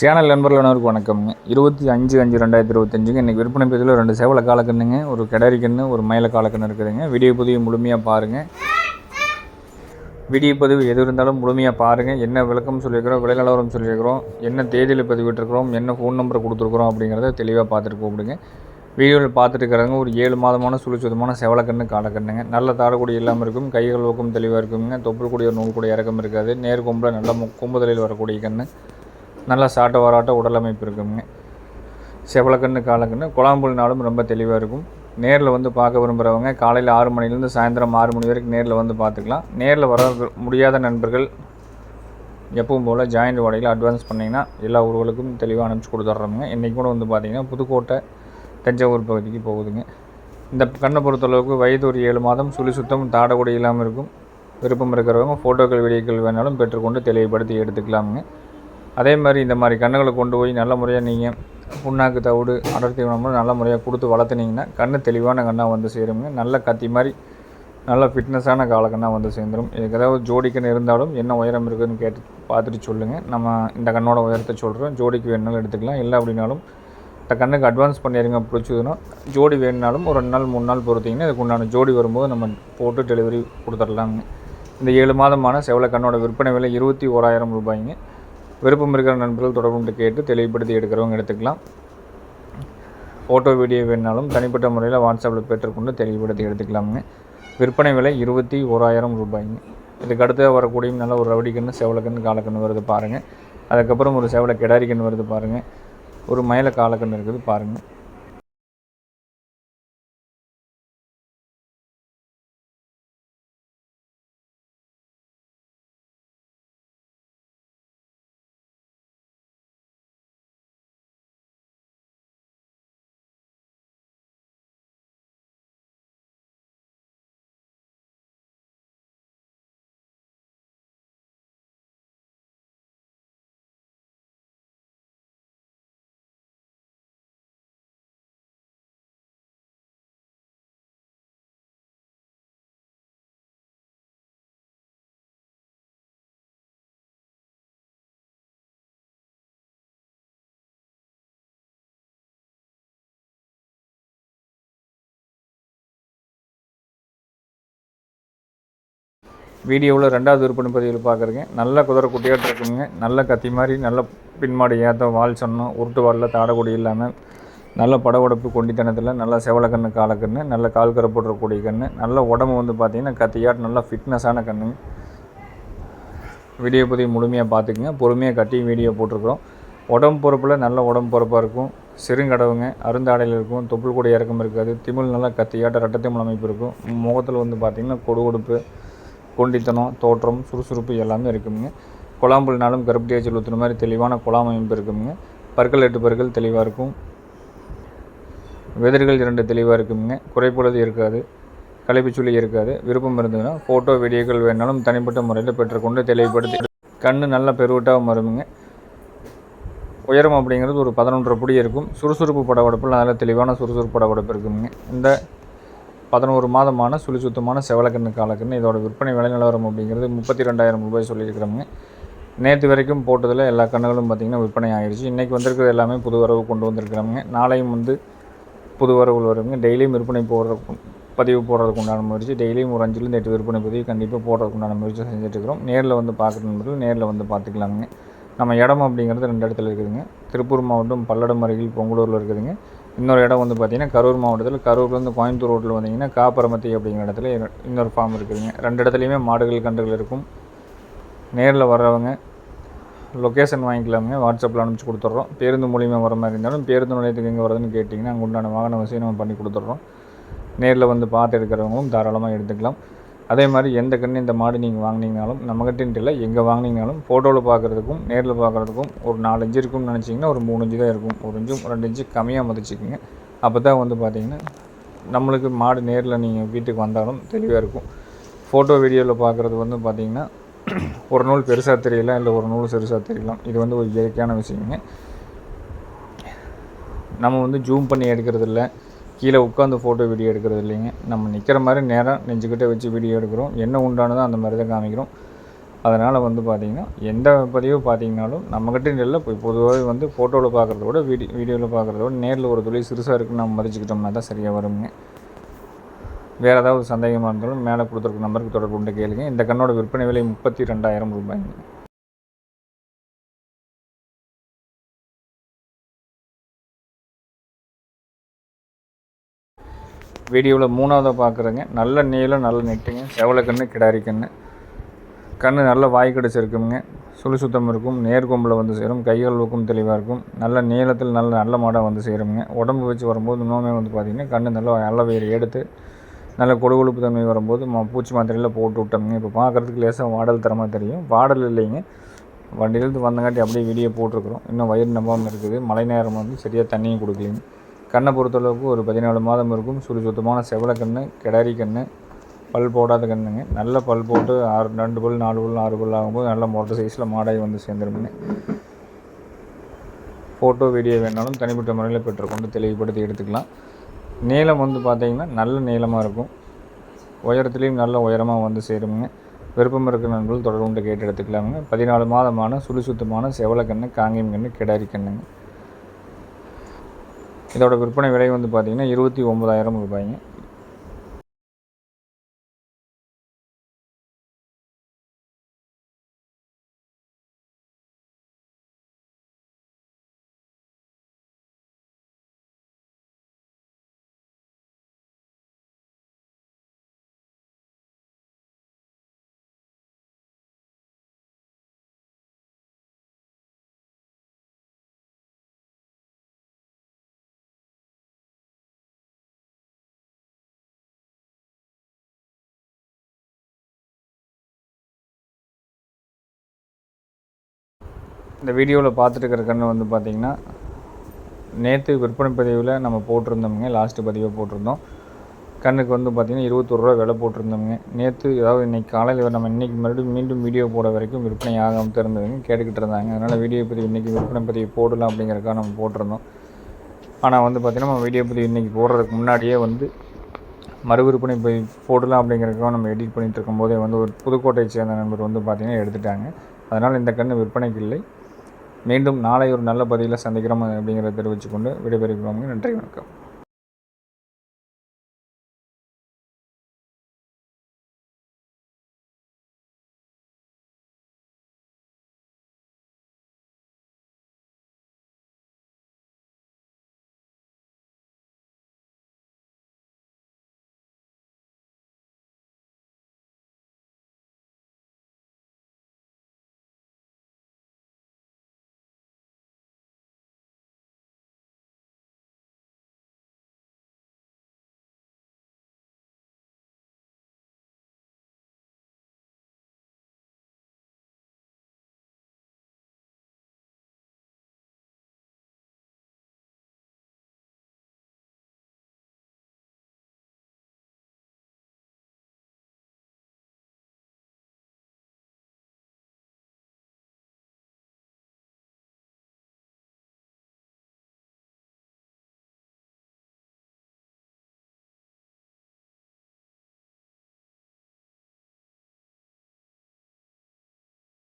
Channel நண்பர்களுக்கு வணக்கம்ங்க. இருபத்தி அஞ்சு அஞ்சு ரெண்டாயிரத்தி இருபத்தஞ்சுங்க. இன்றைக்கி விற்பனை பதிவில் ரெண்டு சேவலை காலக்கண்ணுங்க ஒரு கிடரி கன்று ஒரு மயில காலக்கண்ணு இருக்குதுங்க. வீடியோ பதிவு முழுமையாக பாருங்கள் வீடியோ பதிவு எது இருந்தாலும் முழுமையாக பாருங்கள் என்ன விளக்கம் சொல்லியிருக்கிறோம் விலை நிலவரம் சொல்லியிருக்கிறோம் என்ன தேதியில் பதிவிட்டிருக்கிறோம் என்ன ஃபோன் நம்பர் கொடுத்துருக்குறோம் அப்படிங்கிறத தெளிவாக பார்த்துட்டு கூப்பிடுங்க. வீடியோவில் பார்த்துட்டு ஒரு ஏழு மாதமான சுழிச்சுதமான செவலக்கண்ணு காலக்கண்ணுங்க நல்ல தாடக்கூடிய இல்லாமல் இருக்கும். கைகள் ஊக்கம் தெளிவாக இருக்குங்க. தொப்புள் கூடிய நூல் கூட இறக்கம் இருக்காது. நேர் கொம்பில் நல்ல கொம்புதலில் வரக்கூடிய கண்ணு. நல்லா சாட்ட வராட்ட உடல் அமைப்பு இருக்குங்க. செவலக்கண்ணு காலக்கண்ணு குழாம்புல்னாலும் ரொம்ப தெளிவாக இருக்கும். நேரில் வந்து பார்க்க விரும்புகிறவங்க காலையில் ஆறு மணிலேருந்து சாயந்தரம் ஆறு மணி வரைக்கும் நேரில் வந்து பார்த்துக்கலாம். நேரில் வர முடியாத நண்பர்கள் எப்பவும் போல் ஜாயிண்ட் வாடகையில் அட்வான்ஸ் பண்ணிங்கன்னா எல்லா ஊர்களுக்கும் தெளிவாக அனுப்பிச்சி கொடுத்துட்றோமுங்க இன்றைக்கி கூட வந்து பார்த்திங்கன்னா புதுக்கோட்டை தஞ்சாவூர் பகுதிக்கு போகுதுங்க. இந்த கண்ணை பொறுத்தளவுக்கு வயது ஒரு ஏழு மாதம் சுழி சுத்தம் தாடகுடி இல்லாமல் இருக்கும். விருப்பம் இருக்கிறவங்க ஃபோட்டோக்கள் வீடியோக்கள் வேணாலும் பெற்றுக்கொண்டு தெளிவுபடுத்தி எடுத்துக்கலாமுங்க. அதே மாதிரி இந்த மாதிரி கன்றுகளை கொண்டு போய் நல்ல முறையாக நீங்கள் புண்ணாக்கு தவிடு அடர்த்தி உணவு நல்ல முறையாக கொடுத்து வளர்த்துனீங்கன்னா கண்ணு தெளிவான கண்ணாக வந்து சேருங்க. நல்ல கத்தி மாதிரி நல்ல ஃபிட்னஸான காலக்கண்ணாக வந்து சேர்ந்துடும் இதுக்கு ஏதாவது ஜோடிக்கன்னு இருந்தாலும் என்ன உயரம் இருக்குதுன்னு கேட்டு பார்த்துட்டு சொல்லுங்கள் நம்ம இந்த கண்ணோட உயரத்தை சொல்கிறோம் ஜோடிக்கு வேணுனாலும் எடுத்துக்கலாம். இல்லை அப்படின்னாலும் இந்த கண்ணுக்கு அட்வான்ஸ் பண்ணிடுங்க. பிடிச்சதுன்னா ஜோடி வேணுனாலும் ஒரு ரெண்டு நாள் மூணு நாள் பொறுத்தீங்கன்னா இதுக்கு உண்டான ஜோடி வரும்போது நம்ம போட்டு டெலிவரி கொடுத்துடலாங்க. இந்த ஏழு மாதமான செவல கண்ணோட விற்பனை விலை இருபத்தி ஓராயிரம் ரூபாய்ங்க. விருப்பம் இருக்கிற நண்பர்கள் தொடர்பு கேட்டு தெளிவுபடுத்தி எடுக்கிறவங்க எடுத்துக்கலாம். ஃபோட்டோ வீடியோ வேணாலும் தனிப்பட்ட முறையில் வாட்ஸ்அப்பில் பெற்றுக்கொண்டு தெளிவுபடுத்தி எடுத்துக்கலாமுங்க. விற்பனை விலை இருபத்தி ஓராயிரம் ரூபாய்ங்க. இதுக்கு அடுத்து வரக்கூடிய நல்ல ஒரு ரவுடி கன்று செவலக்கன்று காலக்கன்று வருது பாருங்கள் அதுக்கப்புறம் ஒரு செவலை கிடாரிக்கன்று வருது பாருங்கள் ஒரு மயில காலக்கன்று இருக்குது பாருங்கள் வீடியோவில் ரெண்டாவது விற்பனை பதிவில் பார்க்குறீங்க. நல்ல குதிரை குட்டியாட்டு இருக்குங்க. நல்ல கத்தி மாதிரி நல்ல பின்மாடு ஏற்ற வால் சொன்னோம் உருட்டு வாலில் தாடக்கூடி இல்லாமல் நல்ல படவடப்பு கொண்டித்தனத்தில் நல்ல செவலக்கண்ணு காலக்கண்ணு நல்ல கால் கரை கண்ணு நல்ல உடம்பு வந்து பார்த்திங்கன்னா கத்தியாட்டு நல்லா ஃபிட்னஸான கண்ணு வீடியோ பதிவு முழுமையாக பார்த்துக்குங்க. பொறுமையாக கட்டி வீடியோ போட்டிருக்கிறோம். உடம்பு பொறுப்பில் நல்ல உடம்பு பொறுப்பாக இருக்கும். சிறுங்கடவுங்க அருந்தாடையில் இருக்கும். தொப்புள் கூட இறக்கம் இருக்காது. திமிழ் நல்லா கத்தியாட்ட ரட்டத்திமிழ் அமைப்பு இருக்கும். முகத்தில் வந்து பார்த்திங்கன்னா கொடுகொடுப்பு கொண்டித்தனம் தோற்றம் சுறுசுறுப்பு எல்லாமே இருக்குங்க குழாம்புல்னாலும் கருப்பட்டியாக ஊற்றுன மாதிரி தெளிவான குழாம் அமைப்பு இருக்குங்க பற்கள் எட்டு பற்கள் தெளிவாக இருக்கும். வெதிர்கள் இரண்டு தெளிவாக இருக்குங்க குறைப்பொழுது இருக்காது. களைப்புச்சுள்ளி இருக்காது. விருப்பம் இருந்ததுன்னா ஃபோட்டோ வீடியோக்கள் வேணாலும் தனிப்பட்ட முறையில் பெற்றுக்கொண்டு தெளிவுபடுத்தி கண் நல்ல பெருவிட்டாக வருமுங்க உயரம் அப்படிங்கிறது ஒரு பதினொன்றரை புடி இருக்கும். சுறுசுறுப்பு படவடப்பில் நல்ல தெளிவான சுறுசுறுப்பு படவடப்பு இருக்குங்க இந்த பதினோரு மாதமான சுழி சுத்தமான செவலக்கண்ணு காலக்கண்ணு இதோட விற்பனை விலை நிலவரம் அப்படிங்கிறது முப்பத்தி ரெண்டாயிரம் ரூபாய் சொல்லியிருக்கிறாங்க. நேற்று வரைக்கும் போட்டதில் எல்லா கண்ணுகளும் பார்த்திங்கன்னா விற்பனை ஆகிடுச்சு இன்றைக்கி வந்திருக்கிறது எல்லாமே புது வரவு கொண்டு வந்திருக்கிறாங்க. நாளையும் வந்து புது வரவுகள் வருங்க. டெய்லியும் விற்பனை போடுற பதிவு போடுறதுக்கு உண்டான முயற்சி. டெய்லியும் ஒரு அஞ்சுலேருந்து எட்டு விற்பனை பதிவு கண்டிப்பாக போடுறதுக்கு உண்டான முயற்சி செஞ்சுட்டு இருக்கிறோம். நேரில் வந்து பார்க்குற நண்பர்கள் நேரில் வந்து பார்த்துக்கலாங்க நம்ம இடம் அப்படிங்கிறது ரெண்டு இடத்துல இருக்குதுங்க. திருப்பூர் மாவட்டம் பல்லடம் அருகில் பொங்கலூரில் இருக்குதுங்க. இன்னொரு இடம் வந்து பார்த்திங்கன்னா கரூர் மாவட்டத்தில் கரூர்லேருந்து கோயம்புத்தூர் ரோட்டில் வந்தீங்கன்னா காப்பரமத்தி அப்படிங்கிற இடத்துல இன்னொரு ஃபார்ம் இருக்குதுங்க. ரெண்டு இடத்துலையுமே மாடுகள் கன்றுகள் இருக்கும். நேரில் வர்றவங்க லொக்கேஷன் வாங்கிக்கலாமுங்க. வாட்ஸ்அப்பில் அனுப்பிச்சி கொடுத்துட்றோம். பேருந்து மூலியமாக வர மாதிரி இருந்தாலும் பேருந்து நிலையத்துக்கு எங்கே வருதுன்னு கேட்டிங்கன்னா அங்கே உண்டான வாகன வசதி நம்ம பண்ணி கொடுத்துட்றோம். நேரில் வந்து பார்த்து எடுக்கிறவங்களும் தாராளமாக எடுத்துக்கலாம். அதே மாதிரி எந்த கன்று இந்த மாடு நீங்கள் வாங்கினீங்கனாலும் நம்மகிட்டன்ட்டு இல்லை எங்கே வாங்கினீங்கனாலும் ஃபோட்டோவில் பார்க்குறதுக்கும் நேரில் பார்க்குறதுக்கும் ஒரு நாலு இஞ்சு இருக்கும்னு நினச்சிங்கன்னா ஒரு மூணு இஞ்சு தான் இருக்கும். ஒரு இன்ச்சு ரெண்டு இன்ச்சு கம்மியாக மதிச்சிக்கோங்க. அப்போ தான் வந்து பார்த்தீங்கன்னா நம்மளுக்கு மாடு நேரில் நீங்கள் வீட்டுக்கு வந்தாலும் தெளிவாக இருக்கும். ஃபோட்டோ வீடியோவில் பார்க்குறது வந்து பார்த்தீங்கன்னா ஒரு நூல் பெருசாக தெரியலாம் இல்லை ஒரு நூல் சிறுசாக தெரியலாம். இது வந்து ஒரு இயற்கையான விஷயங்க. நம்ம வந்து ஜூம் பண்ணி எடுக்கிறது இல்லை கீழே உட்காந்து ஃபோட்டோ வீடியோ எடுக்கிறது இல்லைங்க. நம்ம நிற்கிற மாதிரி நேராக நெஞ்சுக்கிட்ட வச்சு வீடியோ எடுக்கிறோம். என்ன உண்டானதோ அந்த மாதிரி தான் காமிக்கிறோம். அதனால் வந்து பார்த்திங்கன்னா எந்த பதிவு பார்த்தீங்கனாலும் நம்மக்கிட்ட இல்லை இப்போ பொதுவாகவே வந்து ஃபோட்டோவில் பார்க்குறத விட வீடியோ வீடியோவில் பார்க்குறத விட நேரில் ஒரு துளி சிறுசாக இருக்குன்னு நம்ம மதிச்சுக்கிட்டோம்னா தான் சரியாக வருங்க. வேறு ஏதாவது சந்தேகமாக இருந்தாலும் மேலே கொடுத்துருக்க நம்பருக்கு தொடர்பு கொண்டு கேளுங்க. இந்த கண்ணோட விற்பனை விலை முப்பத்தி ரெண்டாயிரம் ரூபாய்ங்க. வீடியோவில் மூணாவதாக பார்க்குறேங்க. நல்ல நீளம் நல்ல நெட்டுங்க. செவலை கன்று கிடாரி கன்று கன்று நல்ல வாய் கிடச்சிருக்குங்க. சுழி சுத்தம் இருக்கும். நேர்கொம்பில் வந்து சேரும். கைகள் ஊக்கம் தெளிவாக இருக்கும். நல்ல நீளத்தில் நல்ல நல்ல மாடாக வந்து சேருங்க உடம்பு வச்சு வரும்போது இன்னுமே வந்து பார்த்திங்கன்னா கன்று நல்ல நல்ல வேறு எடுத்து நல்ல கொழுகொழுப்பு தன்மை வரும்போது மா பூச்சி மாத்திரையில் போட்டு விட்டோம்ங்க. இப்போ பார்க்குறதுக்கு லேசாக வாடல் தரமாக தெரியும். வாடல் இல்லைங்க. வண்டியிலேருந்து வந்தங்காட்டி அப்படியே வீடியோ போட்டிருக்குறோம். இன்னும் வயிறு நம்பாமல் இருக்குது. மழை நேரம் வந்து சரியாக தண்ணியும் கொடுக்கலைங்க. கண்ணை பொறுத்தளவுக்கு ஒரு பதினாலு மாதம் இருக்கும். சுழி சுத்தமான செவலக்கண்ணு கன்று கிடாரி கண்ணு பல் போடாத கன்றுங்க நல்ல பல் போட்டு ஆறு ரெண்டு பல் நாலு பல் ஆறு பல் ஆகும்போது நல்ல மொட்டை சைஸில் மாடாகி வந்து சேர்ந்துருமுங்க ஃபோட்டோ வீடியோ வேணாலும் தனிப்பட்ட முறையில் பெற்றுக்கொண்டு தெளிவுபடுத்தி எடுத்துக்கலாம். நீளம் வந்து பார்த்திங்கன்னா நல்ல நீளமாக இருக்கும். உயரத்துலேயும் நல்ல உயரமாக வந்து சேருங்க விருப்பம் இருக்கிற நண்பர்கள் தொடர்பு கொண்டு கேட்டு எடுத்துக்கலாமுங்க பதினாலு மாதமான சுழி சுத்தமான செவலக்கண்ணு காங்கேயம் கண்ணு கிடாரி கண்ணுங்க. இதோட விற்பனை விலை வந்து பார்த்திங்கன்னா இருபத்தி ஒம்பதாயிரம் ரூபாய்ங்க. இந்த வீடியோவில் பார்த்துட்டு இருக்கிற வந்து பார்த்திங்கன்னா நேற்று விற்பனை பதிவில் நம்ம போட்டிருந்தோமுங்க லாஸ்ட்டு பதிவை போட்டிருந்தோம். கண்ணுக்கு வந்து பார்த்திங்கன்னா இருபத்தொரு ரூபா விலை போட்டிருந்தோமுங்க. நேற்று ஏதாவது இன்றைக்கி காலையில் நம்ம இன்றைக்கி மறுபடியும் மீண்டும் வீடியோ போட வரைக்கும் விற்பனை ஆகாமல் இருந்ததுங்க கேட்டுக்கிட்டு இருந்தாங்க. அதனால் வீடியோ பதிவு இன்றைக்கி விற்பனை பதிவு போடலாம் அப்படிங்கிறக்காக நம்ம போட்டிருந்தோம். ஆனால் வந்து பார்த்திங்கன்னா நம்ம வீடியோ பதிவு இன்றைக்கி போடுறதுக்கு முன்னாடியே வந்து மறு விற்பனை போய் போடலாம் அப்படிங்கிறக்காக நம்ம எடிட் பண்ணிகிட்டு இருக்கும்போதே வந்து ஒரு புதுக்கோட்டையை சேர்ந்த நண்பர் வந்து பார்த்திங்கன்னா எடுத்துட்டாங்க. அதனால் இந்த கன்று விற்பனைக்கு இல்லை. மீண்டும் நாளை ஒரு நல்ல பதிவில் சந்திக்கிறோம் அப்படிங்கிறத தெரிவித்துக்கொண்டு விடைபெறுகிறோம். நன்றி வணக்கம்.